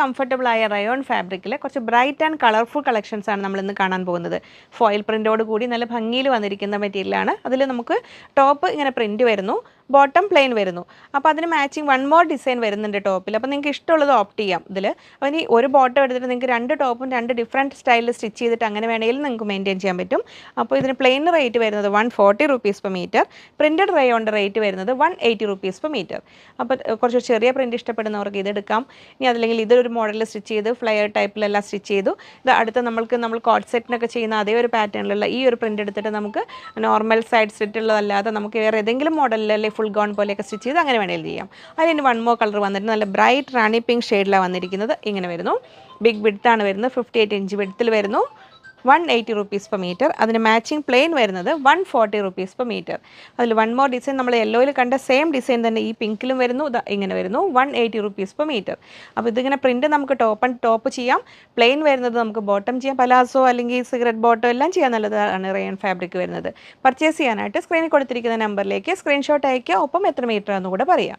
Comfortable ആയ rayon ഫാബ്രിക്കിൽ കുറച്ച് ബ്രൈറ്റ് ആൻഡ് കളർഫുൾ കളക്ഷൻസ് ആണ് നമ്മൾ ഇന്ന് കാണാൻ പോകുന്നത്. ഫോയിൽ പ്രിന്റോട് കൂടി നല്ല ഭംഗിയിൽ വന്നിരിക്കുന്ന മെറ്റീരിയലാണ് അതിൽ നമുക്ക് ടോപ്പ് ഇങ്ങനെ പ്രിന്റ് വരുന്നു. ബോട്ടം പ്ലെയിൻ വരുന്നു. അപ്പോൾ അതിന് മാച്ചിങ് വൺ മോർ ഡിസൈൻ വരുന്നുണ്ട് ടോപ്പിൽ അപ്പോൾ നിങ്ങൾക്ക് ഇഷ്ടമുള്ളത് ഓപ്റ്റ് ചെയ്യാം ഇതിൽ അപ്പോൾ ഇനി ഒരു ബോട്ടം എടുത്തിട്ട് നിങ്ങൾക്ക് രണ്ട് ടോപ്പും രണ്ട് ഡിഫറെന്റ് സ്റ്റൈലിൽ സ്റ്റിച്ച് ചെയ്തിട്ട് അങ്ങനെ വേണമെങ്കിൽ നിങ്ങൾക്ക് മെയിന്റെയിൻ ചെയ്യാൻ പറ്റും. അപ്പോൾ ഇതിന് പ്ലെയിൻ റേറ്റ് വരുന്നത് one forty rupees per metre printed റയോണിന്റെ rate വരുന്നത് one eighty rupees per metre അപ്പോൾ കുറച്ച് ചെറിയ പ്രിന്റ് ഇഷ്ടപ്പെടുന്നവർക്ക് ഇതെടുക്കാം ഇനി അതല്ലെങ്കിൽ ഇതൊരു മോഡലിൽ സ്റ്റിച്ച് ചെയ്ത് ഫ്ലയർ ടൈപ്പിലെല്ലാം സ്റ്റിച്ച് ചെയ്തു. ഇത് അടുത്ത നമ്മൾക്ക് നമ്മൾ കോട്ട് സെറ്റിനൊക്കെ ചെയ്യുന്ന അതേ ഒരു പാറ്റേണിലുള്ള ഈ ഒരു പ്രിന്റ് എടുത്തിട്ട് നമുക്ക് നോർമൽ സൈഡ് സ്റ്റിറ്റുള്ളതല്ലാതെ നമുക്ക് വേറെ ഏതെങ്കിലും മോഡലിൽ അല്ലെങ്കിൽ ഫുൾ ഗൗൺ പോലെയൊക്കെ സ്റ്റിച്ച് ചെയ്ത് അങ്ങനെ വേണമെങ്കിലും ചെയ്യാം. അതിന് വൺ മോർ കളർ വന്നിട്ട് നല്ല ബ്രൈറ്റ് റാണി പിങ്ക് ഷെയ്ഡിലാണ് വന്നിരിക്കുന്നത്. ഇങ്ങനെ വരുന്നു. ബിഗ് വിഡ്ത്താണ് വരുന്നത്. ഫിഫ്റ്റി എയ്റ്റ് ഇഞ്ച് വിഡ്ത്തിൽ വരുന്നു. One eighty rupees per metre അതിന് മാച്ചിങ് പ്ലെയിൻ വരുന്നത് one forty rupees per metre അതിൽ വൺ മോർ ഡിസൈൻ നമ്മൾ യെല്ലോയിൽ കണ്ട സെയിം ഡിസൈൻ തന്നെ ഈ പിങ്കിലും വരുന്നു. ഇങ്ങനെ വരുന്നു. One eighty rupees per metre അപ്പോൾ ഇതിങ്ങനെ പ്രിന്റ് നമുക്ക് ടോപ്പ് ആൻഡ് ടോപ്പ് ചെയ്യാം. പ്ലെയിൻ വരുന്നത് നമുക്ക് ബോട്ടം ചെയ്യാം. പലാസോ അല്ലെങ്കിൽ സിഗരറ്റ് ബോട്ടോ എല്ലാം ചെയ്യാൻ നല്ലതാണ് റയൺ ഫാബ്രിക് വരുന്നത്. പർച്ചേസ് ചെയ്യാനായിട്ട് സ്ക്രീനിൽ കൊടുത്തിരിക്കുന്ന നമ്പറിലേക്ക് സ്ക്രീൻഷോട്ട് അയക്കുക ഒപ്പം എത്ര മീറ്റർ എന്ന് കൂടെ പറയാം.